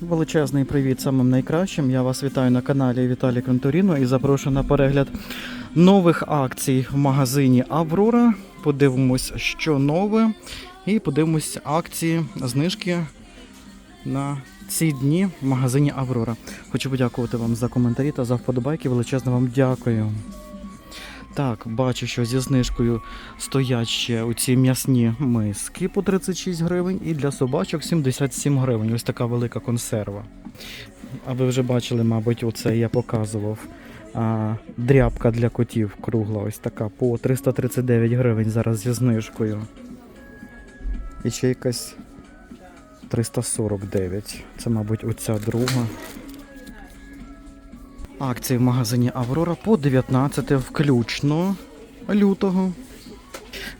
Величезний привіт самим найкращим. Я вас вітаю на каналі Віталій Конторіно і запрошую на перегляд нових акцій в магазині Аврора. Подивимось, що нове, і подивимось акції, знижки на ці дні в магазині Аврора. Хочу подякувати вам за коментарі та за вподобайки. Величезно вам дякую. Так, бачу, що зі знижкою стоять ще оці м'ясні миски по 36 гривень і для собачок 77 гривень. Ось така велика консерва. А ви вже бачили, мабуть, оце я показував. А, дрябка для котів кругла, ось така по 339 гривень зараз зі знижкою. І ще якась 349. Це, мабуть, оця друга. Акції в магазині Аврора по 19 включно лютого.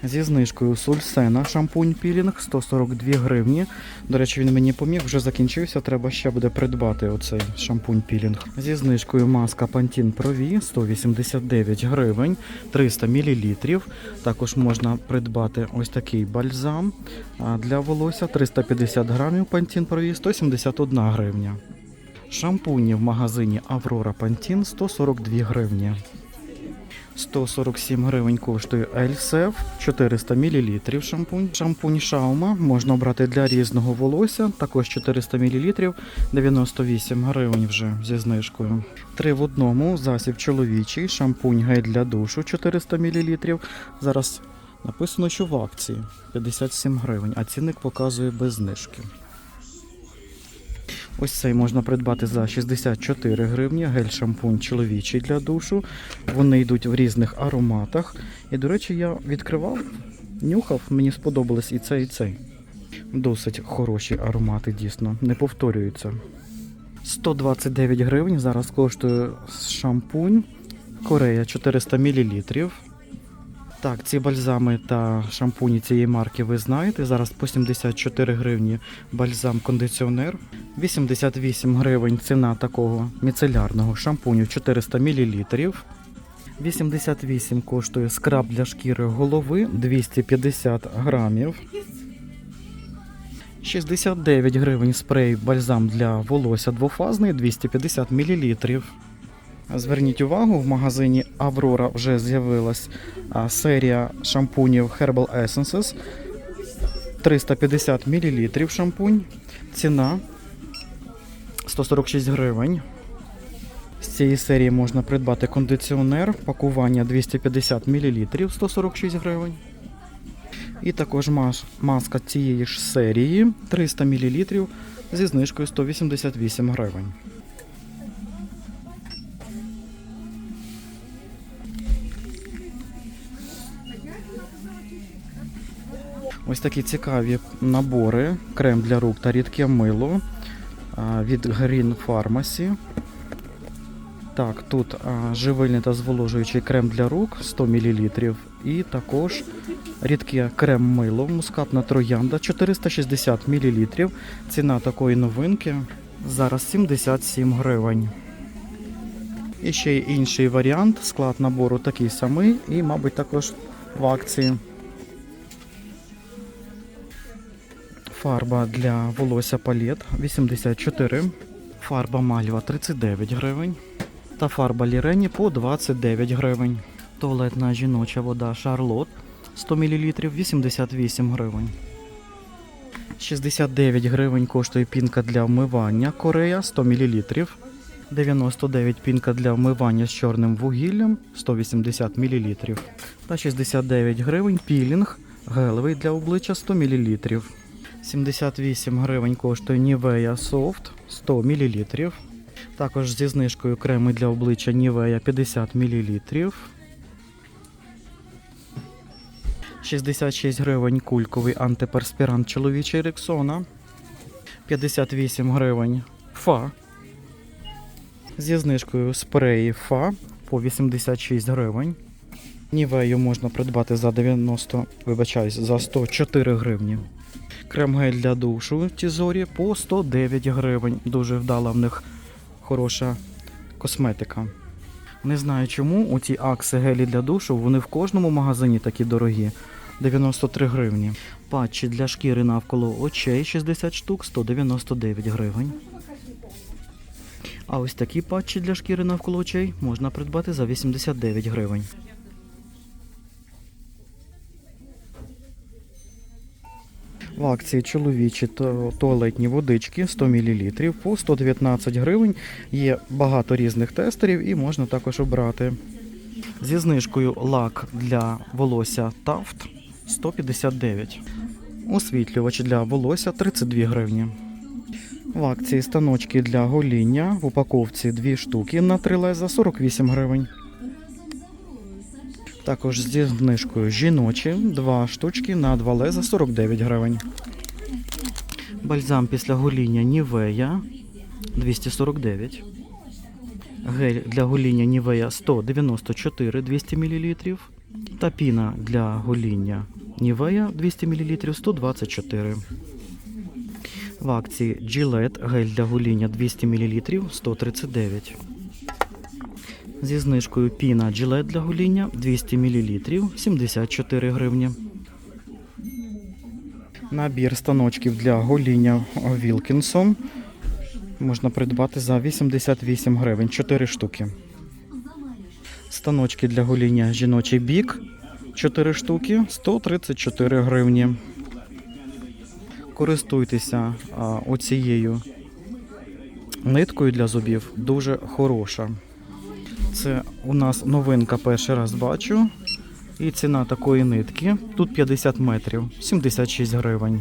Зі знижкою Сульсена шампунь пілінг 142 гривні. До речі, він мені поміг, вже закінчився. Треба ще буде придбати оцей шампунь пілінг. Зі знижкою маска Pro V 189 гривень, 300 мл. Також можна придбати ось такий бальзам для волосся 350 грамів Pantene Pro V 171 гривня. Шампуні в магазині Аврора Pantene 142 гривні. 147 гривень коштує Ельсев, 400 мл шампунь. Шампунь Шаума можна брати для різного волосся, також 400 мл, 98 гривень вже зі знижкою. Три в одному засіб чоловічий, шампунь гель для душу 400 мл. Зараз написано, що в акції 57 гривень, а цінник показує без знижки. Ось цей можна придбати за 64 гривні. Гель-шампунь чоловічий для душу. Вони йдуть в різних ароматах. І, до речі, я відкривав, нюхав, мені сподобались і цей, і цей. Досить хороші аромати, дійсно, не повторюються. 129 гривень зараз коштує шампунь Корея 400 мл. Так, ці бальзами та шампуні цієї марки ви знаєте. Зараз по 74 гривні бальзам-кондиціонер. 88 гривень ціна такого міцелярного шампуню 400 мл. 88 коштує скраб для шкіри голови 250 грамів. 69 гривень спрей бальзам для волосся двофазний 250 мл. Зверніть увагу, в магазині Аврора вже з'явилась серія шампунів Herbal Essences. 350 мл шампунь. Ціна 146 гривень. З цієї серії можна придбати кондиціонер, пакування 250 мл 146 гривень. І також маска цієї ж серії 300 мл зі знижкою 188 гривень. Ось такі цікаві набори, крем для рук та рідке мило від Green Pharmacy. Так, тут живильний та зволожуючий крем для рук 100 мл. І також рідке крем-мило, мускатна троянда 460 мл. Ціна такої новинки зараз 77 гривень. І ще інший варіант. Склад набору такий самий і, мабуть, також в акції. Фарба для волосся палет 84, фарба мальва 39 гривень та фарба лірені по 29 гривень. Туалетна жіноча вода Шарлот 100 мл 88 гривень. 69 гривень коштує пінка для вмивання Корея 100 мл. 99 пінка для вмивання з чорним вугіллям 180 мл. Та 69 гривень пілінг гелевий для обличчя 100 мл. 78 гривень коштує Nivea Soft 100 мл. Також зі знижкою креми для обличчя Nivea 50 мл. 66 гривень кульковий антиперспірант чоловічий Рексона. 58 гривень Фа. Зі знижкою спреї Фа по 86 гривень. Нівею можна придбати за 90, вибачаюсь, за 104 гривні. Крем-гель для душу Тізорі по 109 гривень. Дуже вдала в них хороша косметика. Не знаю чому у ці акси гелі для душу, вони в кожному магазині такі дорогі. 93 гривні. Патчі для шкіри навколо очей 60 штук 199 гривень. А ось такі патчі для шкіри навколо очей можна придбати за 89 гривень. В акції чоловічі туалетні водички 100 мл по 119 гривень. Є багато різних тестерів і можна також обрати. Зі знижкою лак для волосся Taft 159. Освітлювач для волосся 32 гривні. В акції станочки для гоління в упаковці 2 штуки на 3 леза 48 гривень. Також зі знижкою жіночі 2 штучки на 2 леза 49 гривень. Бальзам після гоління Нівея 249. Гель для гоління Нівея 194 200 мл. Та піна для гоління Нівея 200 мл 124. В акції Gillette гель для гоління 200 мл 139. Зі знижкою піна Gillette для гоління 200 мл 74 гривні. Набір станочків для гоління Вілкінсон можна придбати за 88 гривень 4 штуки. Станочки для гоління жіночий бік 4 штуки 134 гривні. Користуйтеся оцією ниткою для зубів, дуже хороша. Це у нас новинка перший раз бачу. І ціна такої нитки. Тут 50 метрів, 76 гривень.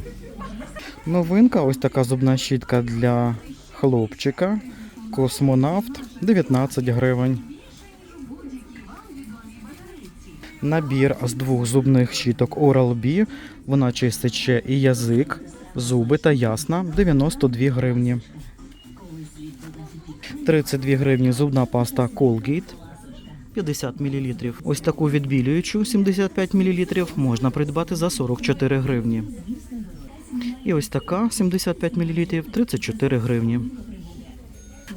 Новинка, ось така зубна щітка для хлопчика. Космонавт 19 гривень. Набір з двох зубних щіток Oral-B. Вона чистить ще і язик, зуби та ясна 92 гривні. 32 гривні зубна паста Colgate 50 мл. Ось таку відбілюючу 75 мл можна придбати за 44 гривні. І ось така 75 мл 34 гривні.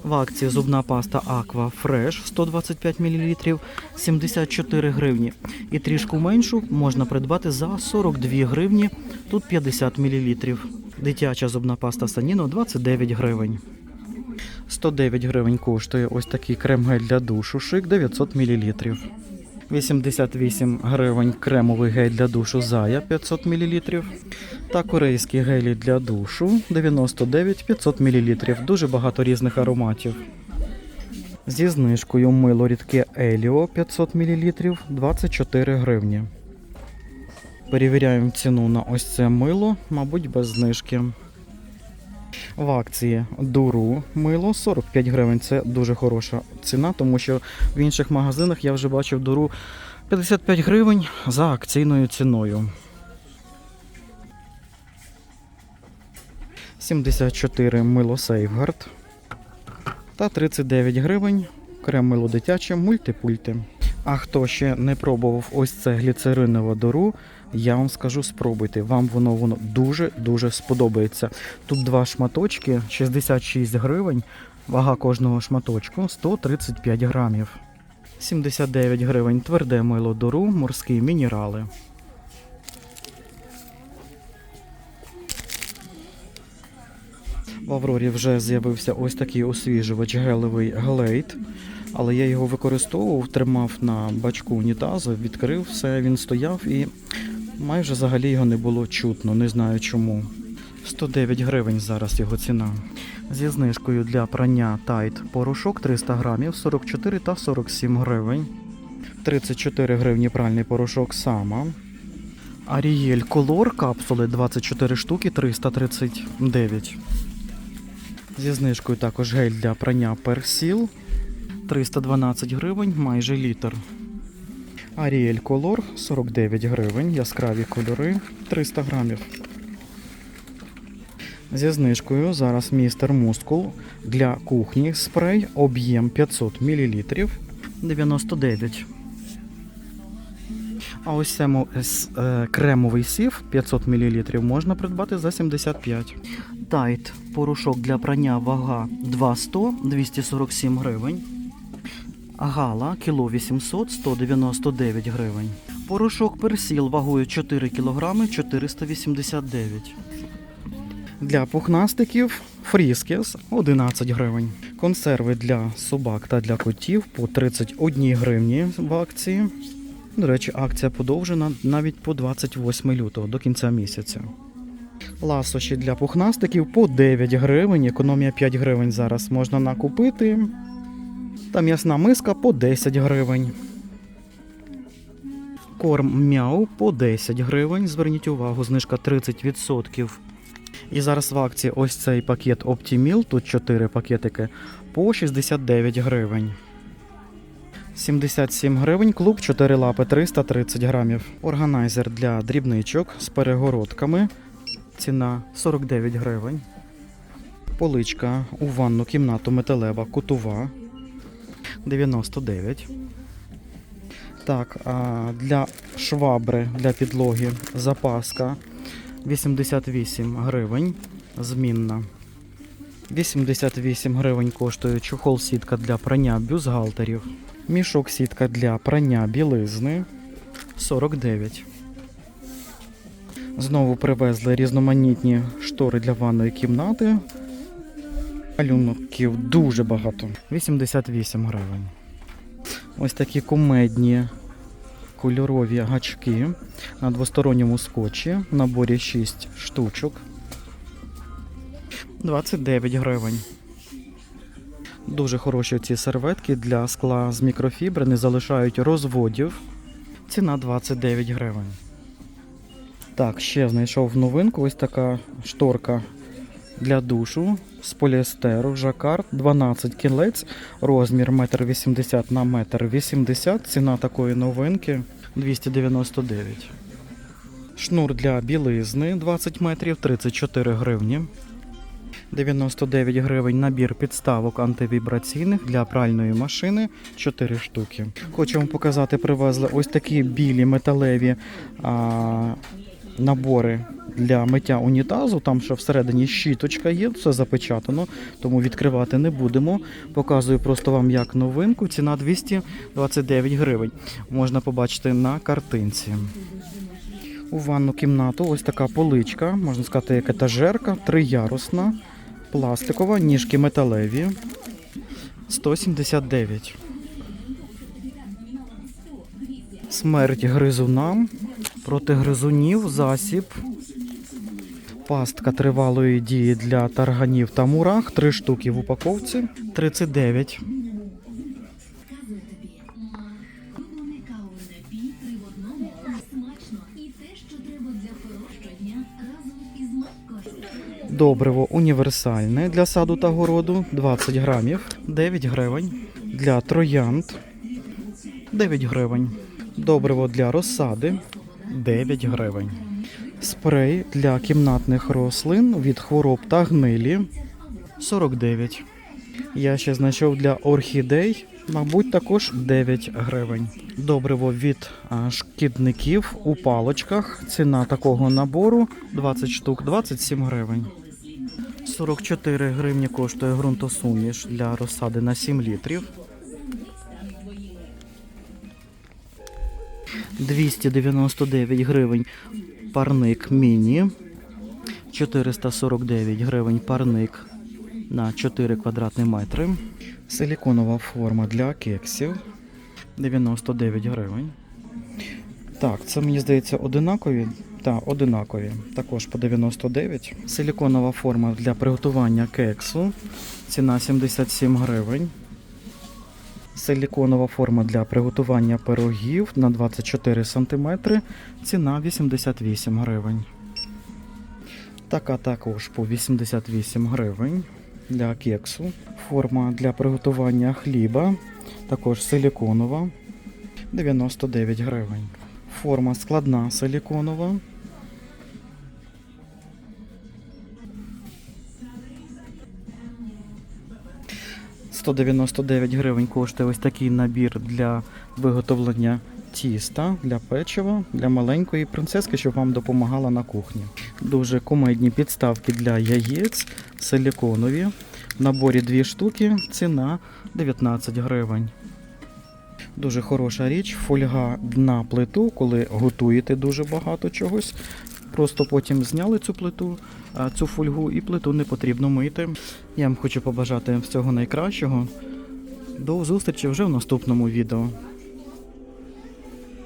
В акції зубна паста Aqua Fresh 125 мл 74 гривні. І трішку меншу можна придбати за 42 гривні, тут 50 мл. Дитяча зубна паста Sanino 29 гривень. 109 гривень коштує ось такий крем-гель для душу шик 900 мл. 88 гривень кремовий гель для душу Зая 500 мл. Та корейські гелі для душу 99 500 мл. Дуже багато різних ароматів. Зі знижкою мило рідке Еліо 500 мл 24 гривні. Перевіряємо ціну на ось це мило, мабуть, без знижки. В акції Дуру мило 45 гривень. Це дуже хороша ціна, тому що в інших магазинах я вже бачив Дуру 55 гривень за акційною ціною. 74 мило Сейфгард та 39 гривень крем мило дитяче мультипульти. А хто ще не пробував ось це гліцеринове дору, я вам скажу, спробуйте. Вам воно воно дуже-дуже сподобається. Тут два шматочки, 66 гривень, вага кожного шматочку 135 грамів. 79 гривень тверде мило дору, морські мінерали. В Аврорі вже з'явився ось такий освіжувач гелевий глейд. Але я його використовував, тримав на бачку унітазу, відкрив все, він стояв і майже взагалі його не було чутно, не знаю чому. 109 гривень зараз його ціна. Зі знижкою для прання Tide порошок 300 грамів, 44 та 47 гривень. 34 гривні пральний порошок сама. Арієль Color капсули 24 штуки 339. Зі знижкою також гель для прання персіл 312 гривень, майже літр. Ariel Color 49 гривень, яскраві кольори 300 грамів. Зі знижкою зараз містер Мускул для кухні спрей об'єм 500 мл 99. А ось е, кремовий сів 500 мл можна придбати за 75. Тайт порошок для прання вага 200 247 гривень. Гала кіло 800 199 гривень. Порошок персіл вагою 4 кг 489. Для пухнастиків Фріскіс 11 гривень. Консерви для собак та для котів по 31 гривні в акції. До речі, акція подовжена навіть по 28 лютого до кінця місяця. Ласощі для пухнастиків по 9 гривень. Економія 5 гривень зараз можна накупити. Та м'ясна миска по 10 гривень. Корм мяу по 10 гривень. Зверніть увагу, знижка 30%. І зараз в акції ось цей пакет Optimil, тут 4 пакетики, по 69 гривень. 77 гривень, клуб 4 лапи 330 грамів. Органайзер для дрібничок з перегородками. Ціна 49 гривень. Поличка у ванну кімнату металева кутова 99. Так, для швабри для підлоги запаска 88 гривень. Змінна. 88 гривень коштує чохол сітка для прання бюстгальтерів. Мішок сітка для прання білизни 49. Знову привезли різноманітні штори для ванної кімнати. Малюнків дуже багато. 88 гривень. Ось такі кумедні кольорові гачки на двосторонньому скотчі. В наборі 6 штучок. 29 гривень. Дуже хороші ці серветки для скла з мікрофібри, не залишають розводів. Ціна 29 гривень. Так, ще знайшов новинку. Ось така шторка для душу з поліестеру, жакард, 12 кілець, розмір 1,80 на 1,80 м. Ціна такої новинки 299. Шнур для білизни 20 метрів 34 гривні. 99 гривень набір підставок антивібраційних для пральної машини 4 штуки. Хочу вам показати, привезли ось такі білі металеві а, набори для миття унітазу. Там ще всередині щіточка є, все запечатано, тому відкривати не будемо. Показую просто вам як новинку. Ціна 229 гривень. Можна побачити на картинці. У ванну кімнату ось така поличка, можна сказати, як етажерка, триярусна, пластикова, ніжки металеві. 179. Смерть гризунам. Проти гризунів засіб. Пастка тривалої дії для тарганів та мурах. Три штуки в упаковці. 39. Кавуни напій три в одному смачно і те, що треба для хорошого дня разом із Маккошем. Добриво універсальне для саду та городу 20 грамів, 9 гривень. Для троянд 9 гривень. Добриво для розсади 9 гривень. Спрей для кімнатних рослин від хвороб та гнилі 49. Я ще знайшов для орхідей, мабуть, також 9 гривень. Добриво від шкідників у палочках. Ціна такого набору 20 штук 27 гривень. 44 гривні коштує ґрунтосуміш для розсади на 7 літрів. 299 гривень парник міні. 449 гривень парник на 4 квадратні метри. Силіконова форма для кексів 99 гривень. Так, це мені здається одинакові. Так, одинакові. Також по 99. Силіконова форма для приготування кексу. Ціна 77 гривень. Силіконова форма для приготування пирогів на 24 см. Ціна 88 гривень. Така також по 88 гривень для кексу. Форма для приготування хліба. Також силіконова 99 гривень. Форма складна силіконова. «199 гривень коштує ось такий набір для виготовлення тіста для печива для маленької принцески, щоб вам допомагала на кухні. Дуже кумедні підставки для яєць, силіконові. В наборі дві штуки, ціна 19 гривень. Дуже хороша річ, фольга на плиту, коли готуєте дуже багато чогось. Просто потім зняли цю плиту, цю фольгу, і плиту не потрібно мити. Я вам хочу побажати всього найкращого. До зустрічі вже в наступному відео.